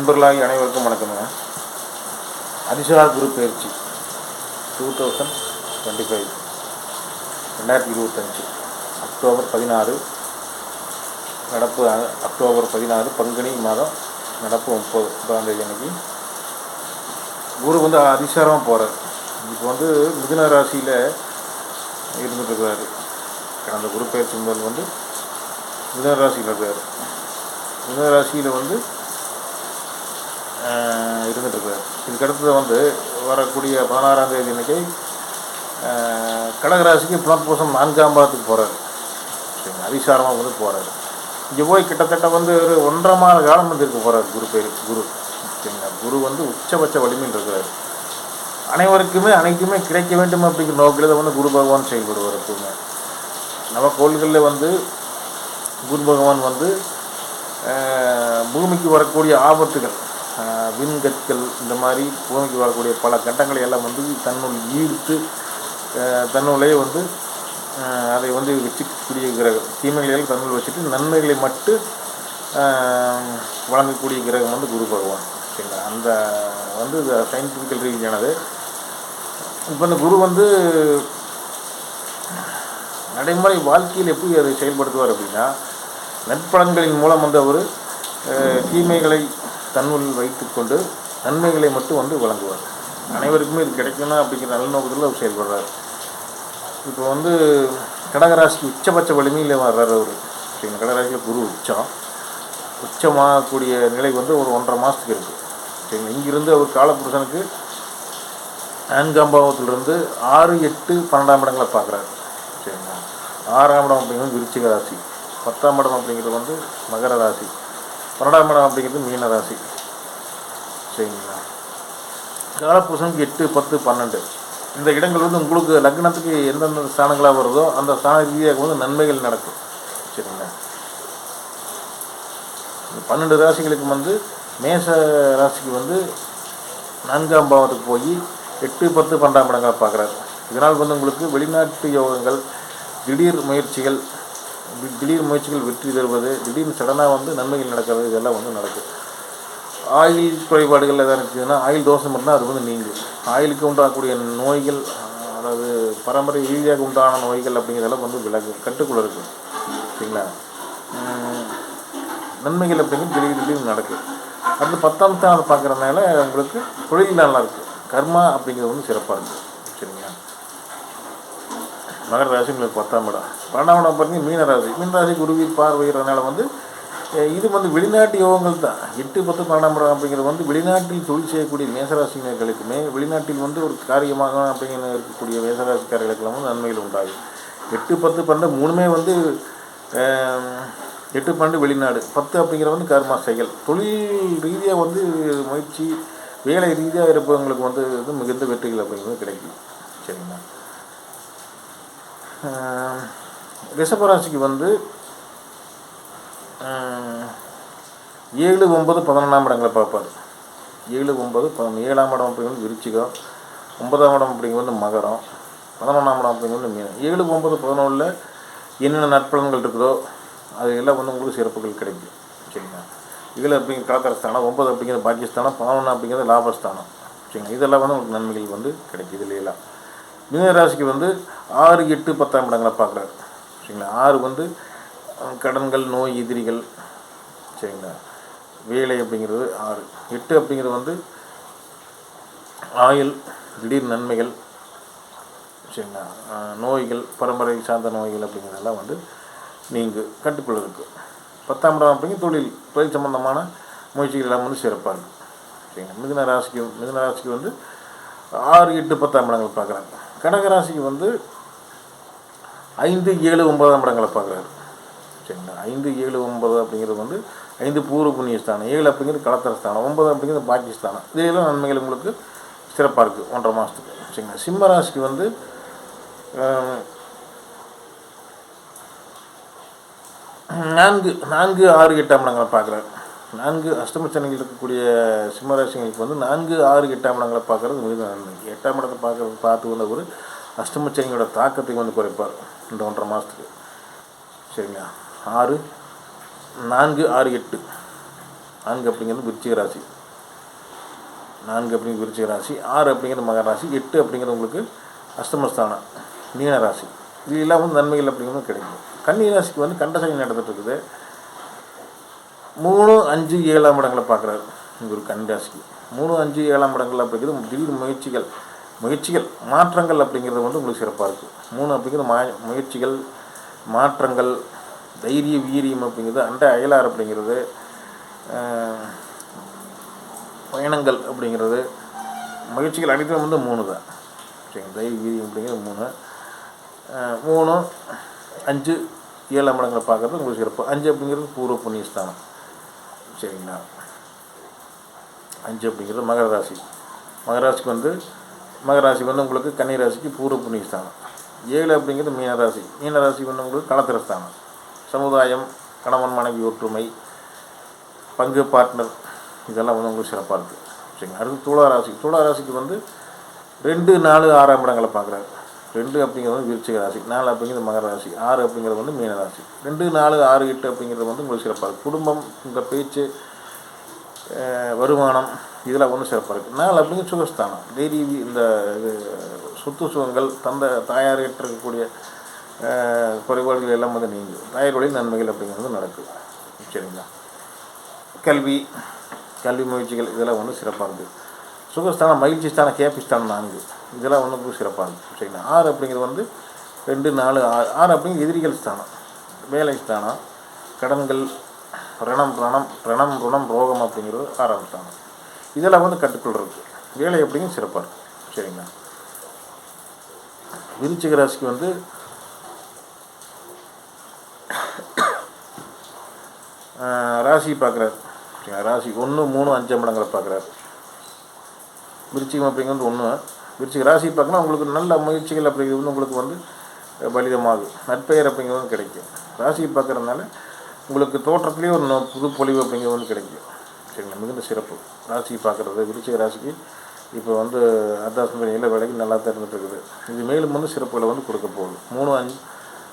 நண்பர்களாகி அனைவருக்கும் வணக்கங்க. அதிசா குரு பயிற்சி டூ தௌசண்ட் டுவெண்ட்டி ஃபைவ் ரெண்டாயிரத்தி இருபத்தஞ்சி அக்டோபர் பதினாறு நடப்பு அக்டோபர் பதினாறு பங்குனி மாதம் நடப்பு முப்பது முப்பதாம் தேதி அன்னைக்கு. குரு வந்து அதிசாரமாக போகிறார் இப்போ வந்து மிதுன ராசியில் இருந்துட்டுருக்கிறாரு கடந்த குரு பயிற்சி முதல் வந்து மிதுன ராசியில் இருக்கார். மிதுன ராசியில் வந்து ஆஹ், இருந்துட்டு வந்து வரக்கூடிய பதினாறாம் தேதி அன்னைக்கு கடகராசிக்கு புனர்பூசம் நான்காம் பாதத்துக்கு போகிறார் சரிங்க அதிசாரமாக வந்து போகிறாரு இங்கே போய் கிட்டத்தட்ட வந்து ஒரு ஒன்றரை மாத காலம் வந்து இருக்க போகிறார் குரு பேர் குரு. சரிங்களா? குரு வந்து உச்சபட்ச வலிமையில் இருக்கிறார். அனைவருக்குமே அனைத்துமே கிடைக்க வேண்டும் அப்படிங்கிற நோக்கில் தான் வந்து குரு பகவான் செயல்படுவார் எப்பவுமே. நம்ம கோள்களில் வந்து குரு பகவான் வந்து பூமிக்கு வரக்கூடிய ஆபத்துகள் விண்கற்கள் இந்த மாதிரி பூமிக்கு வரக்கூடிய பல கட்டங்களை எல்லாம் வந்து தன்னுள் ஈர்த்து தன்னுள்ளே வந்து அதை வந்து வச்சுக்கூடிய கிரகம் தீமைகளை எல்லாம் தன்னுள் வச்சுட்டு நன்மைகளை மட்டும் வழங்கக்கூடிய கிரகம் வந்து குரு பகவான். சரிங்களா? அந்த வந்து சயின்டிஃபிக்கல் ரீதியானது. இப்போ இந்த குரு வந்து நடைமுறை வாழ்க்கையில் எப்படி அதை செயல்படுத்துவார் அப்படின்னா நற்பலன்களின் மூலம் வந்து அவர் தீமைகளை தன்னுள் வைத்துக்கொண்டு நன்மைகளை மட்டும் வந்து வழங்குவார். அனைவருக்குமே இது கிடைக்கணும் அப்படிங்கிற நல்ல நோக்கத்தில் அவர் செயல்படுறார். இப்போ வந்து கடகராசிக்கு உச்சபட்ச வலிமையில் வர்றார் அவர். சரிங்களா கடகராசியில் குரு உச்சம். உச்சமாகக்கூடிய நிலை வந்து ஒரு ஒன்றரை மாதத்துக்கு இருக்குது சரிங்களா இங்கிருந்து அவர் காலப்புருஷனுக்கு நான்காம் பாவத்திலிருந்து ஆறு எட்டு பன்னெண்டாம் இடங்களை பார்க்குறாரு. சரிங்களா? ஆறாம் இடம் அப்படிங்கிறது விருச்சிக ராசி. பத்தாம் இடம் அப்படிங்கிறது வந்து மகர ராசி. பன்னெண்டாம் இடம் அப்படிங்கிறது மீன ராசி. சரிங்களா? காலப்புருஷனுக்கு எட்டு பத்து பன்னெண்டு. இந்த இடங்கள் வந்து உங்களுக்கு லக்னத்துக்கு எந்தெந்த ஸ்தானங்களாக வருதோ அந்த ஸ்தான ரீதியாக வந்து நன்மைகள் நடக்கும். சரிங்களா? இந்த பன்னெண்டு ராசிகளுக்கு வந்து மேச ராசிக்கு வந்து நான்காம் பாவத்துக்கு போய் எட்டு பத்து பன்னெண்டாம் இடங்களை பார்க்குறாரு. இதனால் வந்து உங்களுக்கு வெளிநாட்டு யோகங்கள் திடீர் முயற்சிகள் திடீர் முயற்சிகள் வெற்றி தருவது திடீர்னு சடனாக வந்து நன்மைகள் நடக்கிறது இதெல்லாம் வந்து நடக்கும். ஆயில் குறைபாடுகள் எதாவது இருந்துச்சுன்னா ஆயில் தோஷம் பண்ணால் அது வந்து நீங்கும். ஆயிலுக்கு உண்டாகக்கூடிய நோய்கள் அதாவது பரம்பரை ரீதியாக உண்டான நோய்கள் அப்படிங்கிறதெல்லாம் வந்து விலகு கட்டுக்குள்ள இருக்கும். சரிங்களா? நன்மைகள் அப்படிங்கிறது திடீர் திடீர்னு நடக்கும். அடுத்து பத்தாம் ஸ்தானத்தை பார்க்குறதுனால உங்களுக்கு தொழில் நல்லா இருக்குது கர்மா அப்படிங்கிறது வந்து சிறப்பாக இருக்குது மகர ராசி உங்களுக்கு பத்தாம் இடம். பன்னெண்டாம் இடம் பார்த்தீங்கன்னா மீன ராசி. மீன ராசி குருவி பார்வைகிறதுனால வந்து இது வந்து வெளிநாட்டு யோகங்கள் தான். எட்டு பத்து பன்னெண்டாம் இடம் அப்படிங்கிறது வந்து வெளிநாட்டில் தொழில் செய்யக்கூடிய மேசராசினர்களுக்குமே வெளிநாட்டில் வந்து ஒரு காரியமாக அப்படிங்கிற இருக்கக்கூடிய மேசராசிக்காரர்களுக்கெல்லாம் வந்து நன்மைகள் உண்டாகும். எட்டு பத்து பன்னெண்டு மூணுமே வந்து எட்டு பன்னெண்டு வெளிநாடு. பத்து அப்படிங்கிற வந்து கர்மா செயல். தொழில் ரீதியாக வந்து முயற்சி வேலை ரீதியாக இருப்பவங்களுக்கு வந்து இது மிகுந்த வெற்றிகள் அப்படிங்கிறது கிடைக்கும். சரிங்களா? ரிஷபராசிக்கு வந்து ஏழு ஒன்பது பதினொன்றாம் இடங்களை பார்ப்பார். ஏழு ஒன்பது பதினொன்று ஏழாம் இடம் அப்படிங்கிறது விருச்சிகம். ஒன்பதாம் இடம் அப்படிங்கிறது மகரம். பதினொன்றாம் இடம் அப்படிங்கிறது மீனம். ஏழு ஒன்பது பதினொன்றில் என்னென்ன நற்பலன்கள் இருக்குதோ அது எல்லாம் வந்து உங்களுக்கு சிறப்புகள் கிடைக்கும். சரிங்களா? இதில் அப்படிங்கிற கலத்தரஸ்தானம் ஒன்பது அப்படிங்கிற பாக்கியஸ்தானம் பதினொன்று அப்படிங்கிறது லாபஸ்தானம். சரிங்களா? இதெல்லாம் வந்து உங்களுக்கு நன்மைகள் வந்து கிடைக்கும் இதுலையெல்லாம் மீனராசிக்கு வந்து ஆறு எட்டு பத்தாம் இடங்களை பார்க்குறாரு. சரிங்களா? ஆறு வந்து கடன்கள் நோய் எதிரிகள். சரிங்களா? வேலை அப்படிங்கிறது ஆறு. எட்டு அப்படிங்கிறது வந்து ஆயுள் திடீர் நன்மைகள். சரிங்களா? நோய்கள் பரம்பரை சார்ந்த நோய்கள் அப்படிங்கிறதெல்லாம் வந்து நீங்கள் கட்டுக்குள்ள இருக்கு பத்தாம் இடம் அப்படிங்கிற தொழில் தொழில் சம்பந்தமான முயற்சிகள் எல்லாம் வந்து சிறப்பாக இருக்குது சரிங்களா? மிதுன ராசிக்கு மிதுன ராசிக்கு வந்து ஆறு எட்டு பத்தாம் இடங்கள் பார்க்குறாங்க. கடக ராசிக்கு வந்து ஐந்து ஏழு ஒன்பதாம் இடங்களை பார்க்குறாரு. சரிங்களா? ஐந்து ஏழு ஒன்பது அப்படிங்கிறது வந்து ஐந்து பூர்வ புண்ணிய ஸ்தானம் ஏழு அப்படிங்கிறது கலத்தர ஸ்தானம் ஒன்பது அப்படிங்கிறது பாக்கியஸ்தானம். இதையெல்லாம் நன்மைகள் உங்களுக்கு சிறப்பாக இருக்குது ஒன்றரை மாதத்துக்கு சரிங்களா? சிம்மராசிக்கு வந்து நான்கு நான்கு ஆறு எட்டாம் இடங்களை பார்க்குறாரு. நான்கு அஷ்டமச்சனைகள் இருக்கக்கூடிய சிம்மராசிங்களுக்கு வந்து நான்கு ஆறு எட்டாம் இடங்களை பார்க்குறது மிக நன்மை. எட்டாம் இடத்தை பார்க்குறது பார்த்து வந்த ஒரு அஷ்டமச்சனியோட தாக்கத்தை வந்து குறைப்பார் இந்த ஒன்றரை மாதத்துக்கு சரிங்களா? ஆறு நான்கு ஆறு எட்டு. நான்கு அப்படிங்கிறது விருச்சிக ராசி. நான்கு அப்படிங்கிறது விருச்சிக ராசி. ஆறு அப்படிங்கிறது மகர ராசி. எட்டு அப்படிங்கிறது உங்களுக்கு அஷ்டமஸ்தானம் மீன ராசி. இது எல்லாம் வந்து நன்மைகள் அப்படிங்கிறது கிடைக்கும். கன்னி ராசிக்கு வந்து கண்டசனி நடந்துகிட்டு இருக்குது. மூணு அஞ்சு ஏழாம் இடங்களை பார்க்குறாரு. இங்க ஒரு மூணு அஞ்சு ஏழாம் இடங்கள் அப்படிங்கிறது திடீர் முயற்சிகள். முயற்சிகள் மாற்றங்கள் அப்படிங்கிறது வந்து உங்களுக்கு சிறப்பாக இருக்குது மூணு அப்படிங்கிறது மா முயற்சிகள் மாற்றங்கள் தைரிய வீரியம் அப்படிங்கிறது அண்டை அயலார் அப்படிங்கிறது பயணங்கள் அப்படிங்கிறது மகிழ்ச்சிகள் அனைத்தும் வந்து மூணு தான். சரிங்க தைரிய வீரியம் அப்படிங்கிறது மூணு. மூணு அஞ்சு ஏழாம் இடங்களை பார்க்குறது உங்களுக்கு சிறப்பு. அஞ்சு அப்படிங்கிறது பூர்வ புண்ணியஸ்தானம். சரிங்களா? அஞ்சு அப்படிங்கிறது மகர ராசி. மகராசிக்கு வந்து மகராசி வந்து உங்களுக்கு கன்னிராசிக்கு பூர்வ புண்ணியஸ்தானம். ஏழு அப்படிங்கிறது மீனராசி மீனராசி வந்து உங்களுக்கு களத்திரஸ்தானம் சமுதாயம் கணவன் மனைவி ஒற்றுமை பங்கு பார்ட்னர் இதெல்லாம் வந்து உங்களுக்கு சிறப்பாக இருக்குது சரிங்களா? அடுத்து துலா ராசி. ராசிக்கு வந்து ரெண்டு நாலு ஆறாம் இடங்களை பார்க்குறாரு. ரெண்டு அப்படிங்கிறது வந்து விருச்சிக ராசி நாலு அப்படிங்கிறது மகர ராசி ஆறு அப்படிங்கிறது வந்து மீன ராசி. ரெண்டு நாலு ஆறு எட்டு அப்படிங்கிறது வந்து உங்களுக்கு சிறப்பாக இருக்குது குடும்பம் உங்கள் பேச்சு வருமானம் இதெல்லாம் ஒன்றும் சிறப்பாக இருக்குது நாலு அப்படிங்கிற சுகஸ்தானம். டெய்லி இந்த இது சொத்து சுகங்கள் தந்த தாயார் இருக்கக்கூடிய குறைபாடுகள் எல்லாம் வந்து நீங்கும். தாயார் வழி நன்மைகள் அப்படிங்கிறது நடக்கும். சரிங்களா? கல்வி கல்வி முயற்சிகள் இதெல்லாம் ஒன்றும் சிறப்பாக இருக்குது சுகஸ்தானம் மகிழ்ச்சி ஸ்தானம் கேபி ஸ்தானம் நான்கு. இதெல்லாம் ஒன்றுக்கும் சிறப்பாக இருக்குது சரிங்களா? ஆறு அப்படிங்கிறது வந்து ரெண்டு நாலு ஆறு. ஆறு அப்படிங்கிறது எதிரிகள் ஸ்தானம். வேலை ஸ்தானம் கடன்கள் ரணம் ரணம் ரணம் ருணம் ரோகம் அப்படிங்கிறது ஆறாம் ஸ்தானம். இதெல்லாம் வந்து கட்டுக்குள் இருக்குது வேலை அப்படிங்கிறது சிறப்பாக இருக்குது சரிங்களா? விருச்சிக ராசிக்கு வந்து ராசி பார்க்குறாரு சரிங்களா? ராசி ஒன்று மூணு அஞ்சு மடங்களை பார்க்குறாரு. விருச்சிகம் அப்படிங்கிறது ஒன்று விருச்சிக ராசி பார்க்கணும் உங்களுக்கு நல்ல முயற்சிகள் அப்படிங்கிறது வந்து உங்களுக்கு வந்து பலிதமாகும். நற்பெயர் அப்படிங்கிறது கிடைக்கும். ராசி பார்க்குறதுனால உங்களுக்கு தோற்றத்துலேயே ஒரு புது பொலிவு அப்படிங்கிறது வந்து கிடைக்கும். சரிங்களா? மிகுந்த சிறப்பு. ராசி பார்க்குறது விருச்சிக ராசிக்கு இப்போ வந்து அர்த்தாசம் எல்லா விலைக்கு நல்லா தான் இருக்குது. இது மேலும் வந்து சிறப்புகளை வந்து கொடுக்க போகுது. மூணு அஞ்சு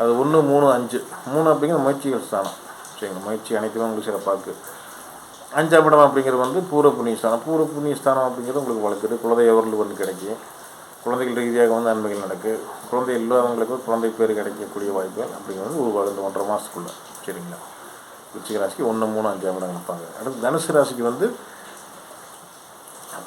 அது ஒன்று மூணு அஞ்சு. மூணு அப்படிங்கிற முயற்சிகள் ஸ்தானம். சரிங்களா? முயற்சி அனைத்துமே உங்களுக்கு சிறப்பாக இருக்குது அஞ்சாம் இடம் அப்படிங்கிறது வந்து பூர்வ புண்ணியஸ்தானம். பூர்வ புண்ணியஸ்தானம் அப்படிங்கிறது உங்களுக்கு வளர்க்குது குழந்தை எவர்கள் வந்து கிடைக்கும் குழந்தைகள் ரீதியாக வந்து நன்மைகள் நடக்கு. குழந்தை இல்லாதவங்களுக்கு குழந்தை பேர் கிடைக்கக்கூடிய வாய்ப்புகள் அப்படிங்கிறது உருவாகுது. இந்த ஒன்றரை மாதத்துக்குள்ளே சரிங்களா? விருச்சிக ராசிக்கு ஒன்று மூணு அஞ்சாம் இடம் இருப்பாங்க அடுத்து தனுசு ராசிக்கு வந்து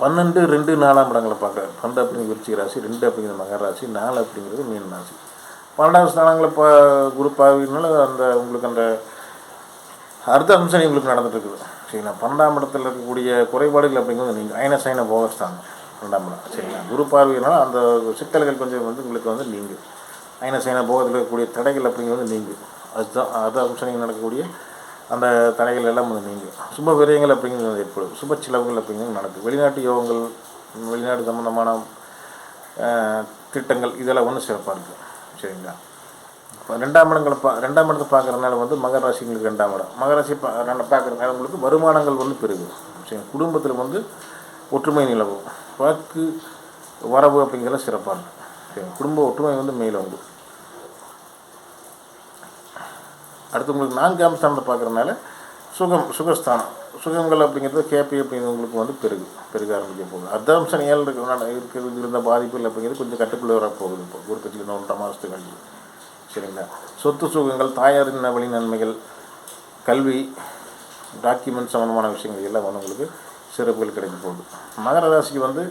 பன்னெண்டு ரெண்டு நாலாம் இடங்களை பார்க்குறாரு. பன்னெண்டு அப்படிங்கிற விருச்சிக ராசி ரெண்டு அப்படிங்கிற மகர ராசி நாலு அப்படிங்கிறது மீன் ராசி. பன்னெண்டாம் ஸ்தானங்களை இப்போ குரூப் ஆகினால அந்த உங்களுக்கு அந்த அர்த்த அம்சனை உங்களுக்கு நடந்துட்டு இருக்குது. சரிங்களா? பன்னெண்டாம் இடத்துல இருக்கக்கூடிய குறைபாடுகள் அப்படிங்கிறது நீங்கள் அயன சைன போகஸ்தானம் பன்னெண்டாம் இடம். சரிங்களா? குரு பார்வையினால் அந்த சிக்கல்கள் கொஞ்சம் வந்து உங்களுக்கு வந்து நீங்கள் அயன சைன போகத்தில் இருக்கக்கூடிய தடைகள் அப்படிங்கிறது நீங்கள் அதுதான் அது அம்சங்கள் நடக்கக்கூடிய அந்த தடைகள் எல்லாம் வந்து நீங்கும். சுப விரயங்கள் அப்படிங்கிறது வந்து ஏற்படும். சுப செலவுகள் அப்படிங்கிறது நடக்கும். வெளிநாட்டு யோகங்கள் வெளிநாடு சம்மந்தமான திட்டங்கள் இதெல்லாம் ஒன்றும் சிறப்பாக இருக்குது சரிங்களா? இப்போ ரெண்டாம் இடங்களை பா ரெண்டாம் இடத்தை பார்க்குறதுனால வந்து மகர ராசிங்களுக்கு ரெண்டாம் இடம். மகர ராசி பா பார்க்குறதுனால உங்களுக்கு வருமானங்கள் வந்து பெருகும். சரி குடும்பத்தில் வந்து ஒற்றுமை நிலவும். வாக்கு வரவு அப்படிங்கிறத சிறப்பாக இருக்கும். சரி குடும்ப ஒற்றுமை வந்து மேலோங்கும் அடுத்து உங்களுக்கு நான்காம் ஸ்தானத்தை பார்க்குறதுனால சுகம் சுகஸ்தானம். சுகங்கள் அப்படிங்கிறது கேபி அப்படிங்கிறது உங்களுக்கு வந்து பெருகு பெருக ஆரம்பிக்க போகுது. அர்த்தாம்சம் ஏழு இருக்கிற இருக்கிறது இருந்த பாதிப்புகள் அப்படிங்கிறது கொஞ்சம் கட்டுக்குள்ளே வரப்போகுது இப்போ. உற்பத்தியில் இன்னும் ஒன்றரை மாதத்துக்கு கழிச்சு. சரிங்களா சொத்து சுகங்கள் தாயாரின் வழி நன்மைகள் கல்வி டாக்குமெண்ட் சம்மந்தமான விஷயங்கள் எல்லாம் வந்து உங்களுக்கு சிறப்புகள் கிடைக்க போகுது. மகர ராசிக்கு வந்து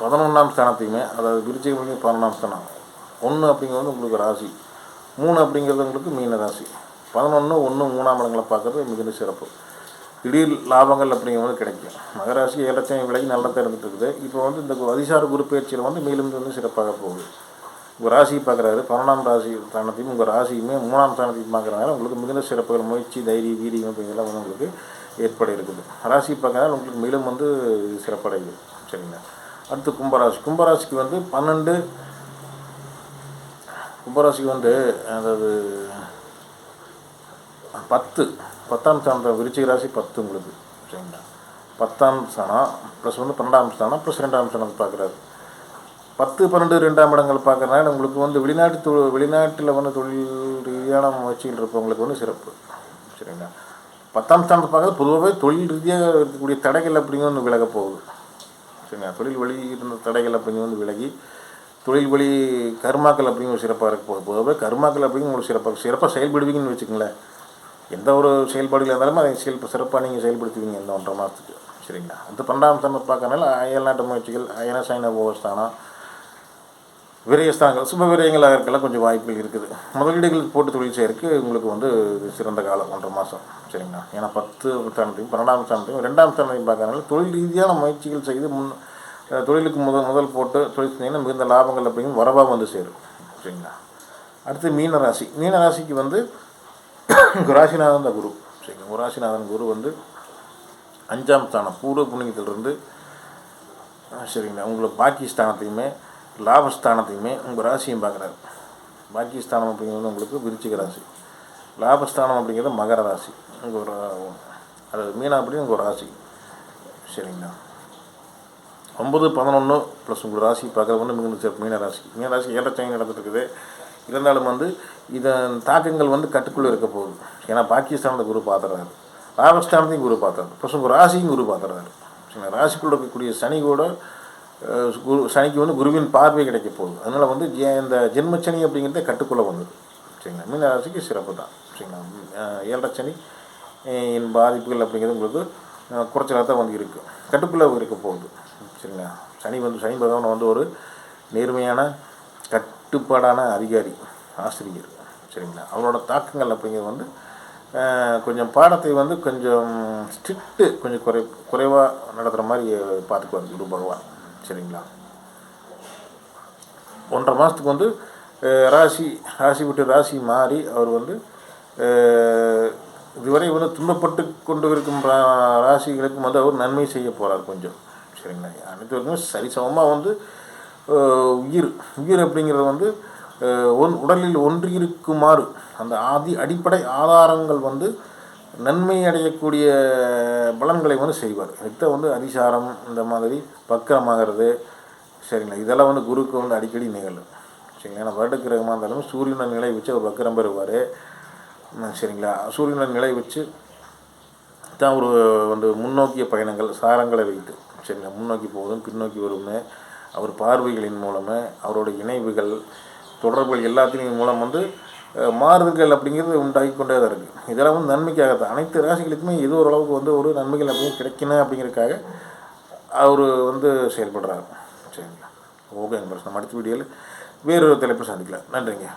பதினொன்றாம் ஸ்தானத்தையுமே அதாவது விருச்சிகம் பதினொன்றாம் ஸ்தானம். ஒன்று அப்படிங்கிறது வந்து உங்களுக்கு ராசி. மூணு அப்படிங்கிறது உங்களுக்கு மீன ராசி. பதினொன்று ஒன்று மூணாம் இடங்களை பார்க்குறது மிகுந்த சிறப்பு. திடீர் லாபங்கள் அப்படிங்கிறது கிடைக்கும். மகராசி ஏலட்சம் விலகி நல்லா தான் இருக்குது. இப்போ வந்து இந்த அதிசார குரு பயிற்சியில் வந்து மேலும் வந்து சிறப்பாக போகுது. உங்கள் ராசி பார்க்குறாரு பன்னெண்டாம் ராசி ஸ்தானத்தையும் உங்கள் ராசியுமே மூணாம் ஸ்தானத்தையும் பார்க்குறதுனால உங்களுக்கு மிகுந்த சிறப்புகள் முயற்சி தைரியம் வீரியம் இதெல்லாம் வந்து உங்களுக்கு ஏற்பட இருக்குது ராசி பார்க்கறதுனால உங்களுக்கு மேலும் வந்து சிறப்படையுது. சரிங்களா? அடுத்து கும்பராசி. கும்பராசிக்கு வந்து பன்னெண்டு கும்பராசிக்கு வந்து அதாவது பத்து. பத்தாம் ஸ்தானம் விருச்சிக ராசி பத்து உங்களுக்கு. சரிங்களா? பத்தாம் ஸ்தானம் ப்ளஸ் வந்து பன்னெண்டாம் ஸ்தானம் ப்ளஸ் ரெண்டாம் ஸ்தானம் பார்க்குறாரு. பத்து பன்னெண்டு ரெண்டாம் இடங்கள் பார்க்குறதுனால உங்களுக்கு வந்து வெளிநாட்டு தொ வெளிநாட்டில் வந்து தொழில் ரீதியான முயற்சிகள் இருப்பவங்களுக்கு வந்து சிறப்பு. சரிங்களா? பத்தாம் ஸ்தானத்தை பார்க்கறது பொதுவாகவே தொழில் ரீதியாக இருக்கக்கூடிய தடைகள் அப்படிங்க வந்து விலக போகுது. சரிங்களா? தொழில் வழி இருந்த தடைகள் அப்படிங்க வந்து விலகி தொழில் வழி கர்மாக்கள் அப்படிங்கிற சிறப்பாக இருக்க போகுது. பொதுவாகவே கர்மாக்கள் அப்படிங்கிற ஒரு சிறப்பாக சிறப்பாக செயல்படுவீங்கன்னு வச்சுக்கோங்களேன். எந்த ஒரு செயல்பாடுகள் இருந்தாலும் அதை செயல் சிறப்பாக நீங்கள் செயல்படுத்துவீங்க இந்த ஒன்றரை மாதத்துக்கு. சரிங்களா? அந்த பன்னெண்டாம் ஸ்தானத்தை பார்க்கறனால அயல்நாட்டு முயற்சிகள் அயன சைன உபஸ்தானம் விரயஸ்தானங்கள் சுப விரயங்களாக இருக்கலாம் கொஞ்சம் வாய்ப்புகள் இருக்குது. முதலீடுகள் போட்டு தொழில் செய்யறதுக்கு உங்களுக்கு வந்து சிறந்த காலம் ஒன்றரை மாதம் சரிங்களா? ஏன்னா பத்து ஸ்தானத்தையும் பன்னெண்டாம் ஸ்தானத்தையும் ரெண்டாம் ஸ்தானத்தையும் பார்க்கறனால தொழில் ரீதியான முயற்சிகள் செய்து முன் தொழிலுக்கு முதல் முதல் போட்டு தொழில் செஞ்சீங்கன்னா மிகுந்த லாபங்கள் அப்படிங்கிறது வரவாக வந்து சேரும் சரிங்களா? அடுத்து மீன ராசி மீன ராசிக்கு வந்து ராசிநாதன் தான் குரு சரிங்களா? ராசிநாதன் குரு வந்து அஞ்சாம் ஸ்தானம் பூர்வ புண்ணியத்திலிருந்து ஆ, சரிங்களா? உங்களை பாக்கி ஸ்தானத்தையுமே லாபஸ்தானத்தையுமே உங்கள் ராசியும் பார்க்குறாரு. பாக்கி ஸ்தானம் அப்படிங்கிறது உங்களுக்கு விருச்சிக ராசி. லாபஸ்தானம் அப்படிங்கிறது மகர ராசி. உங்கள் ஒரு அது மீனா அப்படின்னு உங்கள் ராசி. சரிங்களா? ஒம்பது பதினொன்று ப்ளஸ் உங்கள் ராசி பார்க்குறது வந்து மிகுந்த சிறப்பு. மீன ராசி. மீன ராசி ஏற்றச்சயம் நடந்துட்டுருக்குது. இருந்தாலும் வந்து இதன் தாக்கங்கள் வந்து கட்டுக்குள்ளே இருக்க போகுது. ஏன்னா பாகிஸ்தானத்தை குரு பார்த்துறாரு லாபஸ்தானத்தையும் குரு பார்த்தாரு ப்ளஸ் உங்கள் ராசியும் குரு பார்த்துறாரு சரிங்களா? ராசிக்குள்ளே இருக்கக்கூடிய சனி கூட குரு சனிக்கு வந்து குருவின் பார்வை கிடைக்க போகுது. அதனால் வந்து இந்த ஜென்மச்சனி அப்படிங்கிறத கட்டுக்குள்ளே வந்தது. சரிங்களா? மீன ராசிக்கு சிறப்பு தான். சரிங்களா? ஏழரை சனி என் பாதிப்புகள் அப்படிங்கிறது உங்களுக்கு குறைச்சலாக தான் வந்து இருக்குது கட்டுக்குள்ளே இருக்க போகுது. சரிங்களா? சனி வந்து சனி பகவான் வந்து ஒரு நேர்மையான கட்டுப்பாடான அதிகாரி ஆசிரியர். சரிங்களா? அவரோட தாக்கங்கள் அப்படிங்கிறது வந்து கொஞ்சம் பாடத்தை வந்து கொஞ்சம் ஸ்ட்ரிக்ட்டு கொஞ்சம் குறை குறைவாக நடத்துகிற மாதிரி பார்த்துக்குவார் குரு பகவான். சரிங்களா? ஒன்றரை மாதத்துக்கு வந்து ராசி ராசி விட்டு ராசி மாறி அவர் வந்து இதுவரை வந்து துன்பப்பட்டு கொண்டு இருக்கும் ரா- ராசிகளுக்கும் வந்து அவர் நன்மை செய்ய போகிறார் கொஞ்சம். சரிங்களா? அனைத்து வரைக்கும் சரிசமமாக வந்து உயிர் உயிர் அப்படிங்கிறது வந்து ஒன் உடலில் ஒன்றியிருக்குமாறு அந்த ஆதி அடிப்படை ஆதாரங்கள் வந்து நன்மை அடையக்கூடிய பலன்களை வந்து செய்வார். இதுதான் வந்து அதிசாரம் இந்த மாதிரி பக்கரமாகிறது சரிங்களா? இதெல்லாம் வந்து குருக்கு வந்து அடிக்கடி நிகழும். சரிங்களா? ஏன்னா வருடக்கிரகமாக இருந்தாலும் சூரியனை நிலை வச்சு அவர் வக்கரம் பெறுவார். சரிங்களா? சூரியனை நிலை வச்சு தான் ஒரு வந்து முன்னோக்கிய பயணங்கள் சாரங்களை வைத்து. சரிங்களா? முன்னோக்கி போவதும் பின்னோக்கி வருமே அவர் பார்வைகளின் மூலமே அவரோட இணைவுகள் தொடர்புகள் எல்லாத்தின் மூலம் வந்து மாறுதல்கள் அப்படிங்கிறது உண்டாகி கொண்டே தான் இருக்குது இதெல்லாம் வந்து நன்மைக்காகத்தான். அனைத்து ராசிகளுக்குமே இது ஓரளவுக்கு வந்து ஒரு நன்மைகள் அப்படியே கிடைக்கணும் அப்படிங்கிறதுக்காக அவர் வந்து செயல்படுறாரு. சரிங்களா? ஓகேங்க பிரச்சனை நம்ம அடுத்த வீடியோவில் வேறொரு தலைப்பு சந்திக்கலாம். நன்றிங்க.